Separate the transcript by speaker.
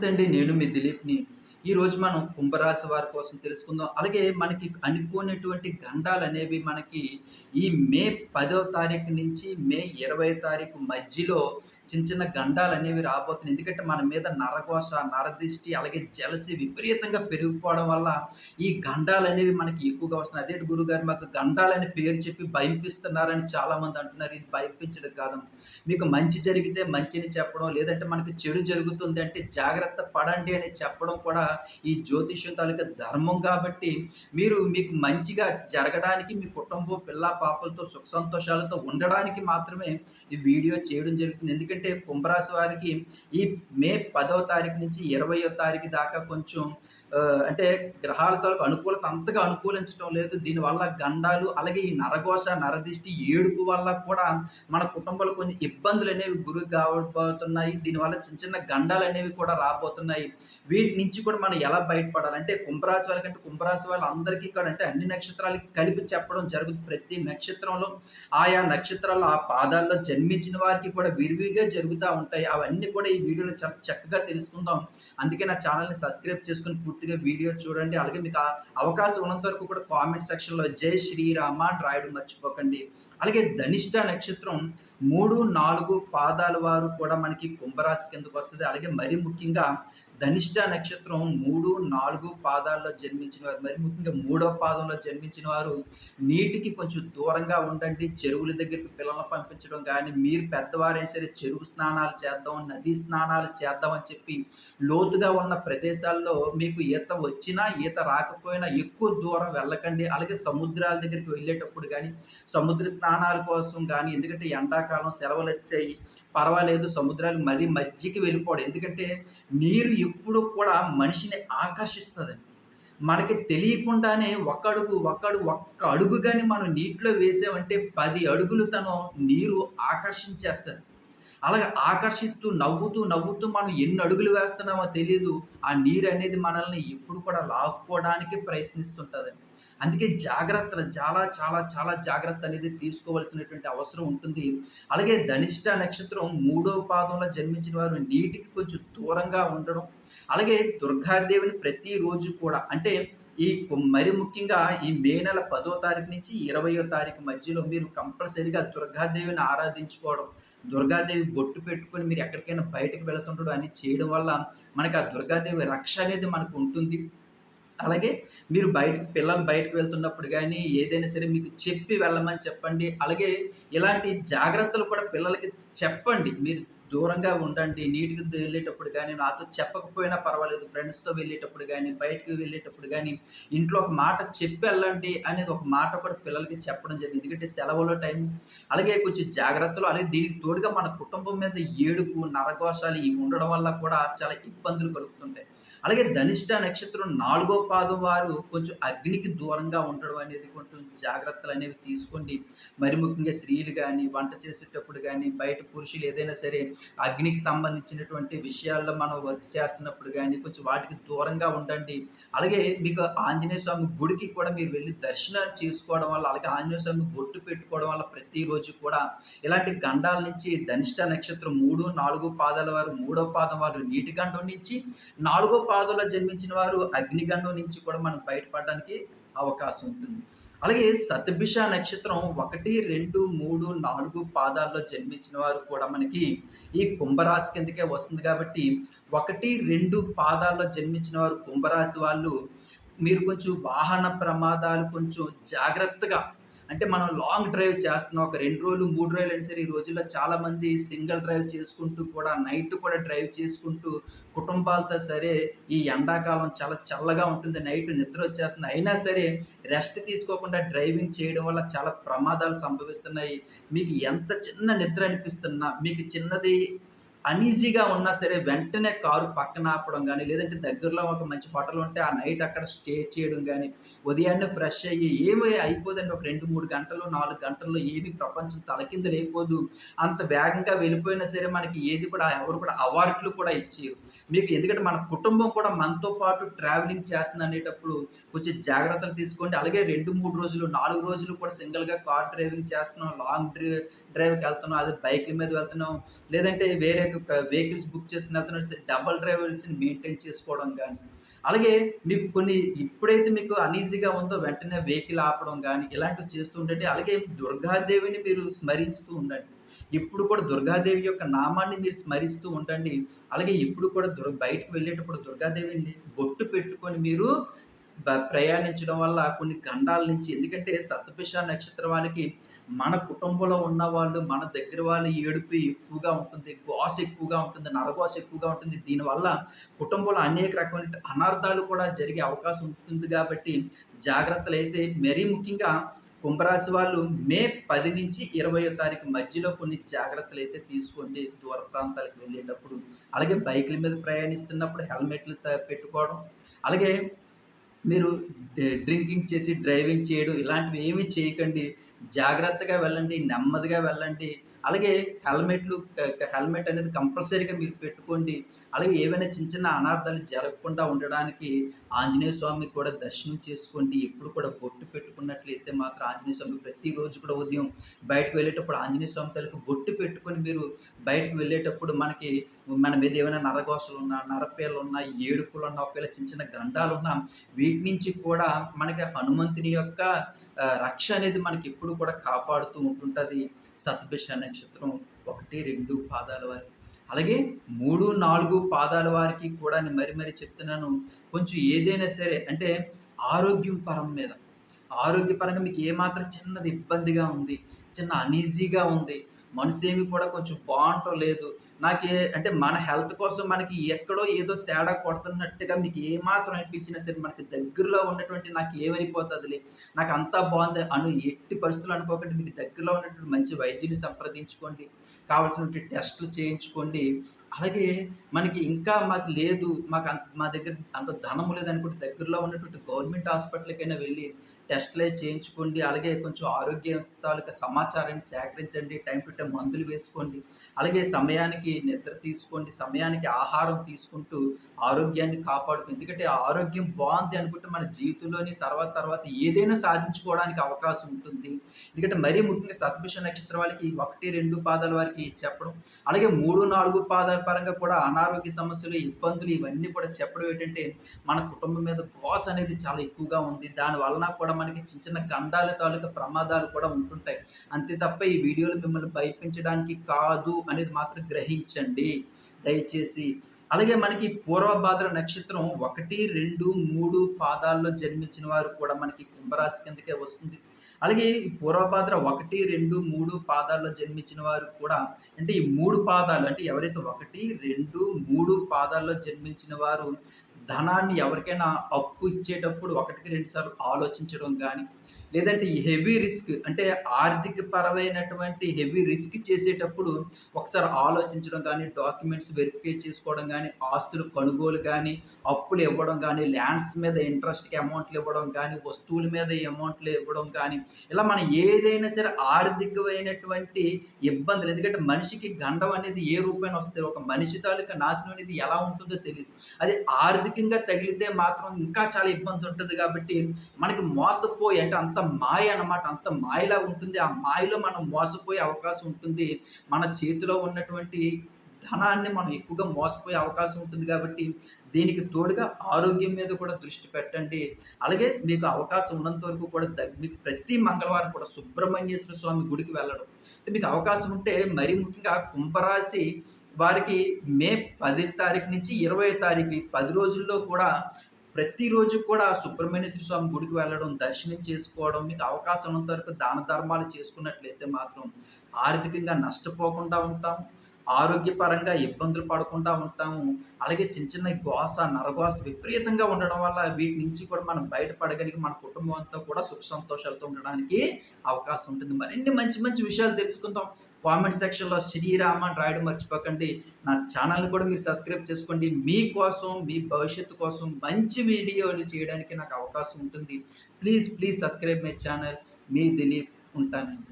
Speaker 1: నమస్తే అండి నేను మీ దిలీప్ని ఈరోజు మనం కుంభరాశి వారి కోసం తెలుసుకుందాం. అలాగే మనకి అనుకోనటువంటి గండాలు అనేవి మనకి ఈ మే పదో తారీఖు నుంచి మే ఇరవై తారీఖు మధ్యలో చిన్న చిన్న గండాలు అనేవి రాబోతున్నాయి. ఎందుకంటే మన మీద నరకోశ నరదిష్టి అలాగే జలసి విపరీతంగా పెరిగిపోవడం వల్ల ఈ గండాలు అనేవి మనకి ఎక్కువగా వస్తున్నాయి. అదే గురుగారు? మాకు గండాలని పేరు చెప్పి భయపిస్తున్నారని చాలామంది అంటున్నారు. ఇది భయపించడం కాదు. మీకు మంచి జరిగితే మంచిని చెప్పడం లేదంటే మనకి చెడు జరుగుతుంది అంటే జాగ్రత్త పడండి అని చెప్పడం కూడా ఈ జ్యోతిష్యం తాలూకా ధర్మం కాబట్టి మీరు మీకు మంచిగా జరగడానికి మీ కుటుంబం పిల్ల పాపలతో సుఖ సంతోషాలతో ఉండడానికి మాత్రమే ఈ వీడియో చేయడం జరుగుతుంది. ఎందుకంటే కుంభరాశి వారికి ఈ మే పదవ తారీఖు నుంచి ఇరవయో తారీఖు దాకా కొంచెం అంటే గ్రహాల తాలూకు అనుకూలత అంతగా అనుకూలించడం లేదు. దీనివల్ల గండాలు అలాగే ఈ నరఘోష నరదిష్టి ఏడుపు వల్ల కూడా మన కుటుంబాలు కొన్ని ఇబ్బందులు అనేవి గురి కాబోతున్నాయి. దీనివల్ల చిన్న చిన్న గండాలు అనేవి కూడా రాబోతున్నాయి. వీటి నుంచి కూడా మనం ఎలా బయటపడాలి? అంటే కుంభరాశి వాళ్ళకంటే కుంభరాశి వాళ్ళందరికీ కూడా అంటే అన్ని నక్షత్రాలకి కలిపి చెప్పడం జరుగుతుంది. ప్రతి నక్షత్రంలో ఆయా నక్షత్రాలు ఆ పాదాల్లో జన్మించిన వారికి కూడా విరివిగా జరుగుతూ ఉంటాయి. అవన్నీ కూడా ఈ వీడియోలో చాలా చక్కగా తెలుసుకుందాం. అందుకే నా ఛానల్ని సబ్స్క్రైబ్ చేసుకుని పూర్తిగా వీడియో చూడండి. అలాగే మీకు అవకాశం ఉన్నంత వరకు కూడా కామెంట్ సెక్షన్లో జై శ్రీరామ అని రాయడం మర్చిపోకండి. అలాగే ధనిష్ట నక్షత్రం మూడు నాలుగు పాదాల వారు కూడా మనకి కుంభరాశి కిందకు వస్తుంది. అలాగే మరి ముఖ్యంగా ధనిష్ట నక్షత్రం మూడు నాలుగు పాదాల్లో జన్మించిన వారు. మరి ముఖ్యంగా మూడో పాదంలో జన్మించిన వారు నీటికి కొంచెం దూరంగా ఉండండి. చెరువుల దగ్గరికి పిల్లలను పంపించడం కానీ మీరు పెద్దవారైనా సరే చెరువు స్నానాలు చేద్దాం నదీ స్నానాలు చేద్దాం అని చెప్పి లోతుగా ఉన్న ప్రదేశాల్లో మీకు ఈత వచ్చినా ఈత రాకపోయినా ఎక్కువ దూరం వెళ్ళకండి. అలాగే సముద్రాల దగ్గరికి వెళ్ళేటప్పుడు కానీ సముద్ర స్నానాల కోసం కానీ ఎందుకంటే ఎండాకాలం సెలవులు వచ్చాయి పర్వాలేదు సముద్రాలు మరీ మధ్యకి వెళ్ళిపోవడం. ఎందుకంటే నీరు ఎప్పుడు కూడా మనిషిని ఆకర్షిస్తుంది. మనకి తెలియకుండానే ఒక అడుగు ఒక్క అడుగు కానీ మనం నీటిలో వేసామంటే పది అడుగులు తను నీరు ఆకర్షించేస్తుంది. అలాగే ఆకర్షిస్తూ నవ్వుతూ నవ్వుతూ మనం ఎన్ని అడుగులు వేస్తున్నామో తెలియదు ఆ నీరు అనేది మనల్ని ఎప్పుడు కూడా లాక్కోవడానికి ప్రయత్నిస్తుంటుంది అందుకే జాగ్రత్త చాలా చాలా చాలా జాగ్రత్త అనేది తీసుకోవాల్సినటువంటి అవసరం ఉంటుంది. అలాగే ధనిష్ట నక్షత్రం మూడో పాదంలో జన్మించిన వారు నీటికి కొంచెం దూరంగా ఉండడం. అలాగే దుర్గాదేవిని ప్రతిరోజు కూడా అంటే ఈ మరి ముఖ్యంగా ఈ మే నెల పదో తారీఖు నుంచి ఇరవయో తారీఖు మధ్యలో మీరు కంపల్సరీగా దుర్గాదేవిని ఆరాధించుకోవడం దుర్గాదేవి బొట్టు పెట్టుకొని మీరు ఎక్కడికైనా బయటకు వెళుతుండడం అని చేయడం వల్ల మనకు ఆ దుర్గాదేవి రక్ష అనేది మనకు ఉంటుంది. అలాగే మీరు బయటకు పిల్లలు బయటకు వెళ్తున్నప్పుడు కానీ ఏదైనా సరే మీకు చెప్పి వెళ్ళమని చెప్పండి. అలాగే ఇలాంటి జాగ్రత్తలు కూడా పిల్లలకి చెప్పండి. మీరు దూరంగా ఉండండి. నీటికి వెళ్ళేటప్పుడు కానీ నాతో చెప్పకపోయినా పర్వాలేదు. ఫ్రెండ్స్తో వెళ్ళేటప్పుడు కానీ బయటకు వెళ్ళేటప్పుడు కానీ ఇంట్లో ఒక మాట చెప్పి వెళ్ళండి అనేది ఒక మాట కూడా పిల్లలకి చెప్పడం జరిగింది. ఎందుకంటే సెలవుల టైం అలాగే కొంచెం జాగ్రత్తలు అలాగే దీనికి తోడుగా మన కుటుంబం మీద ఏడుపు నరకోశాలు ఇవి ఉండడం వల్ల కూడా చాలా ఇబ్బందులు కలుగుతుంటాయి. అలాగే ధనిష్ట నక్షత్రం నాలుగో పాదం వారు కొంచెం అగ్నికి దూరంగా ఉండడం అనేది కొంచెం జాగ్రత్తలు అనేవి తీసుకోండి. మరి ముఖ్యంగా స్త్రీలు కానీ వంట చేసేటప్పుడు కానీ బయట పురుషులు ఏదైనా సరే అగ్నికి సంబంధించినటువంటి విషయాల్లో మనం వర్క్ చేస్తున్నప్పుడు కానీ కొంచెం వాటికి దూరంగా ఉండండి. అలాగే మీకు ఆంజనేయ స్వామి గుడికి కూడా మీరు వెళ్ళి దర్శనాలు చేసుకోవడం వల్ల అలాగే ఆంజనేయ స్వామి బొట్టు పెట్టుకోవడం వల్ల ప్రతిరోజు కూడా ఇలాంటి గండాల నుంచి ధనిష్ట నక్షత్రం మూడు నాలుగు పాదాల వారు మూడో పాదం వారు నీటి గండం నుంచి నాలుగో పాదుల జన్మించిన వారు అగ్నిగండం నుంచి కూడా మనం బయటపడడానికి అవకాశం ఉంటుంది. అలాగే సతభిష నక్షత్రం ఒకటి రెండు మూడు నాలుగు పాదాల్లో జన్మించిన వారు కూడా మనకి ఈ కుంభరాశి కిందకే వస్తుంది కాబట్టి ఒకటి రెండు పాదాల్లో జన్మించిన వారు కుంభరాశి వాళ్ళు మీరు కొంచెం వాహన ప్రమాదాలు కొంచెం జాగ్రత్తగా అంటే మనం లాంగ్ డ్రైవ్ చేస్తున్నాం ఒక రెండు రోజులు మూడు రోజులు అయినా సరే ఈ రోజుల్లో చాలా మంది సింగిల్ డ్రైవ్ చేసుకుంటూ కూడా నైట్ కూడా డ్రైవ్ చేసుకుంటూ కుటుంబాలతో సరే ఈ ఎండాకాలం చాలా చల్లగా ఉంటుంది. నైట్ నిద్ర వచ్చేస్తుంది. అయినా సరే రెస్ట్ తీసుకోకుండా డ్రైవింగ్ చేయడం వల్ల చాలా ప్రమాదాలు సంభవిస్తున్నాయి. మీకు ఎంత చిన్న నిద్ర అనిపిస్తున్నా మీకు చిన్నది అనీజీగా ఉన్నా సరే వెంటనే కారు పక్కన ఆపడం కానీ లేదంటే దగ్గరలో ఒక మంచి హోటల్ ఉంటే ఆ నైట్ అక్కడ స్టే చేయడం కానీ ఉదయాన్నే ఫ్రెష్ అయ్యి ఏమి అయిపోదండి ఒక రెండు మూడు గంటలు నాలుగు గంటల్లో ఏమి ప్రపంచం తలకింద లేకపోదు అంత వేగంగా వెళ్ళిపోయినా సరే మనకి ఏది కూడా ఎవరు కూడా అవార్డులు కూడా ఇచ్చారు మీకు ఎందుకంటే మన కుటుంబం కూడా మనతో పాటు ట్రావెలింగ్ చేస్తుంది అనేటప్పుడు కొంచెం జాగ్రత్తలు తీసుకోండి. అలాగే రెండు మూడు రోజులు నాలుగు రోజులు కూడా సింగిల్గా కార్ డ్రైవింగ్ చేస్తున్నాం లాంగ్ డ్రైవ్ డ్రైవ్కి వెళ్తున్నాం అదే బైక్ల మీద వెళ్తున్నాం లేదంటే వేరే వెహికల్స్ బుక్ చేసుకున్న వెళ్తున్నట్టు డబల్ డ్రైవర్స్ని మెయింటైన్ చేసుకోవడం కానీ అలాగే మీకు కొన్ని ఎప్పుడైతే మీకు అనీజీగా ఉందో వెంటనే వెహికల్ ఆపడం కానీ ఇలాంటివి చేస్తూ ఉండండి. అలాగే దుర్గాదేవిని మీరు స్మరిస్తూ ఉండండి. ఎప్పుడు కూడా దుర్గాదేవి యొక్క నామాన్ని మీరు స్మరిస్తూ ఉండండి. అలాగే ఎప్పుడు కూడా దుర్ బయటకు వెళ్ళేటప్పుడు దుర్గాదేవిని బొట్టు పెట్టుకొని మీరు ప్రయాణించడం వల్ల కొన్ని గండాల నుంచి ఎందుకంటే సప్తపిష నక్షత్రం వాళ్ళకి మన కుటుంబంలో ఉన్న వాళ్ళు మన దగ్గర వాళ్ళు ఏడుపు ఎక్కువగా ఉంటుంది గోస ఎక్కువగా ఉంటుంది నరగోస ఎక్కువగా ఉంటుంది. దీనివల్ల కుటుంబంలో అనేక రకమైన అనర్థాలు కూడా జరిగే అవకాశం ఉంటుంది కాబట్టి జాగ్రత్తలు అయితే మరీ ముఖ్యంగా కుంభరాశి వాళ్ళు మే పది నుంచి ఇరవయో తారీఖు మధ్యలో కొన్ని జాగ్రత్తలు అయితే తీసుకోండి. దూర ప్రాంతాలకు వెళ్ళేటప్పుడు అలాగే బైకుల మీద ప్రయాణిస్తున్నప్పుడు హెల్మెట్లు పెట్టుకోవడం అలాగే మీరు డ్రింకింగ్ చేసి డ్రైవింగ్ చేయడం ఇలాంటివి ఏమీ చేయకండి. జాగ్రత్తగా వెళ్ళండి నెమ్మదిగా వెళ్ళండి. అలాగే హెల్మెట్లు హెల్మెట్ అనేది కంపల్సరీగా మీరు పెట్టుకోండి. అలాగే ఏవైనా చిన్న చిన్న అనార్థాలు జరగకుండా ఉండడానికి ఆంజనేయ స్వామి కూడా దర్శనం చేసుకోండి. ఎప్పుడు కూడా బొట్టు పెట్టుకున్నట్లయితే మాత్రం ఆంజనేయ స్వామి ప్రతిరోజు కూడా ఉదయం బయటకు వెళ్ళేటప్పుడు ఆంజనేయ స్వామి తలకు బొట్టు పెట్టుకొని మీరు బయటకు వెళ్ళేటప్పుడు మనకి మన మీద ఏమైనా నరగోసలు ఉన్నా నరపేలు ఉన్నా ఏడుపులు ఉన్నా ఒకవేళ చిన్న చిన్న గ్రంథాలు ఉన్నా వీటి నుంచి కూడా మనకి హనుమంతుని యొక్క రక్ష అనేది మనకి ఎప్పుడు కూడా కాపాడుతూ ఉంటుంటుంది. సత్భిష నక్షత్రం ఒకటి రెండు పాదాల వారి అలాగే మూడు నాలుగు పాదాల వారికి కూడా నేను మరి మరి చెప్తున్నాను. కొంచెం ఏదైనా సరే అంటే ఆరోగ్యం పరం మీద. ఆరోగ్యపరంగా మీకు ఏమాత్రం చిన్నది ఇబ్బందిగా ఉంది చిన్న అనీజీగా ఉంది. మనసు ఏమి కూడా కొంచెం బాగుంటం లేదు నాకు అంటే మన హెల్త్ కోసం మనకి ఎక్కడో ఏదో తేడా కొడుతున్నట్టుగా మీకు ఏమాత్రం అనిపించినా సరే మనకి దగ్గరలో ఉన్నటువంటి నాకు ఏమైపోతుందిలే. నాకు అంతా బాగుంది అను ఎట్టి పరిస్థితులు అనుకోకండి. మీకు దగ్గరలో ఉన్నటువంటి మంచి వైద్యుని సంప్రదించుకోండి. కావాల్సినటువంటి టెస్టులు చేయించుకోండి. అలాగే మనకి ఇంకా మాకు లేదు. మాకు మా దగ్గర అంత ధనము లేదనుకుంటే దగ్గరలో ఉన్నటువంటి గవర్నమెంట్ హాస్పిటల్కైనా వెళ్ళి టెస్ట్లే చేయించుకోండి అలాగే కొంచెం ఆరోగ్య తాలూకా సమాచారాన్ని సేకరించండి టైం టు టైం మందులు వేసుకోండి అలాగే సమయానికి నిద్ర తీసుకోండి సమయానికి ఆహారం తీసుకుంటూ ఆరోగ్యాన్ని కాపాడుకోండి. ఎందుకంటే ఆరోగ్యం బాగుంది అనుకుంటే మన జీవితంలోని తర్వాత తర్వాత ఏదైనా సాధించుకోవడానికి అవకాశం ఉంటుంది. ఎందుకంటే మరీ ముఖ్యంగా సద్భిష నక్షత్రం వాళ్ళకి ఒకటి రెండు పాదాల వారికి చెప్పడం అలాగే మూడు నాలుగు పాదాల పరంగా కూడా అనారోగ్య సమస్యలు ఇబ్బందులు ఇవన్నీ కూడా చెప్పడం ఏంటంటే మన కుటుంబం మీద గోస అనేది చాలా ఎక్కువగా ఉంది. దాని వలన కూడా మనకి చిన్న చిన్న గండాల తాలూకా ప్రమాదాలు కూడా ఉంటుంటాయి. అంతే తప్ప ఈ వీడియోలు మిమ్మల్ని భయపించడానికి కాదు అనేది మాత్రం గ్రహించండి. దయచేసి. అలాగే మనకి పూర్వభాద్ర నక్షత్రం ఒకటి రెండు మూడు పాదాల్లో జన్మించిన వారు కూడా మనకి కుంభరాశి కిందకే వస్తుంది. అలాగే ఈ పూర్వభాద్ర ఒకటి రెండు మూడు పాదాల్లో జన్మించిన వారు కూడా అంటే ఈ మూడు పాదాలు అంటే ఎవరైతే ఒకటి రెండు మూడు పాదాల్లో జన్మించిన వారు ధనాన్ని ఎవరికైనా అప్పు ఇచ్చేటప్పుడు ఒకటికి రెండు సార్లు ఆలోచించడం కానీ లేదంటే ఈ హెవీ రిస్క్ అంటే ఆర్థిక పరమైనటువంటి హెవీ రిస్క్ చేసేటప్పుడు ఒకసారి ఆలోచించడం కానీ డాక్యుమెంట్స్ వెరిఫై చేసుకోవడం కానీ ఆస్తులు కొనుగోలు కానీ అప్పులు ఇవ్వడం కానీ ల్యాండ్స్ మీద ఇంట్రెస్ట్కి అమౌంట్లు ఇవ్వడం కానీ వస్తువుల మీద అమౌంట్లు ఇవ్వడం కానీ ఇలా మనం ఏదైనా సరే ఆర్థికమైనటువంటి ఇబ్బందులు ఎందుకంటే మనిషికి గండం అనేది ఏ రూపాయన వస్తుంది? ఒక మనిషి తాలూకా నాశనం అనేది ఎలా ఉంటుందో తెలియదు అది ఆర్థికంగా తగిలితే మాత్రం ఇంకా చాలా ఇబ్బంది ఉంటుంది కాబట్టి మనకి మోసపోయి అంటే అంత మాయ అన్నమాట అంత మాయలా ఉంటుంది. ఆ మాయలో మనం మోసపోయే అవకాశం ఉంటుంది. మన చేతిలో ఉన్నటువంటి ధనాన్ని మనం ఎక్కువగా మోసపోయే అవకాశం ఉంటుంది కాబట్టి దీనికి తోడుగా ఆరోగ్యం మీద కూడా దృష్టి పెట్టండి. అలాగే మీకు అవకాశం ఉన్నంత వరకు కూడా మీకు ప్రతి మంగళవారం కూడా సుబ్రహ్మణ్యేశ్వర స్వామి గుడికి వెళ్ళడం. మీకు అవకాశం ఉంటే మరీ ముఖ్యంగా కుంభరాశి వారికి మే పది తారీఖు నుంచి ఇరవై తారీఖు ఈ పది రోజుల్లో కూడా ప్రతిరోజు కూడా సుబ్రహ్మణ్యేశ్వర స్వామి గుడికి వెళ్ళడం దర్శనం చేసుకోవడం మీకు అవకాశం ఉన్నంత వరకు దాన ధర్మాలు చేసుకున్నట్లయితే మాత్రం ఆర్థికంగా నష్టపోకుండా ఉంటాం. ఆరోగ్యపరంగా ఇబ్బందులు పడకుండా ఉంటాము అలాగే చిన్న చిన్న గోస నరగోస విపరీతంగా ఉండడం వల్ల వీటి నుంచి కూడా మనం బయటపడగలిగి మన కుటుంబంతో కూడా సుఖ సంతోషాలతో ఉండడానికి అవకాశం ఉంటుంది. మరిన్ని మంచి మంచి విషయాలు తెలుసుకుందాం. కామెంట్ సెక్షన్లో శ్రీరామ అని రాయడం మర్చిపోకండి. నా ఛానల్ని కూడా మీరు సబ్స్క్రైబ్ చేసుకోండి. మీకోసం మీ భవిష్యత్తు కోసం మంచి వీడియోలు చేయడానికి నాకు అవకాశం ఉంటుంది. Please please subscribe my channel. మీ దిలీప్ ఉంటానండి.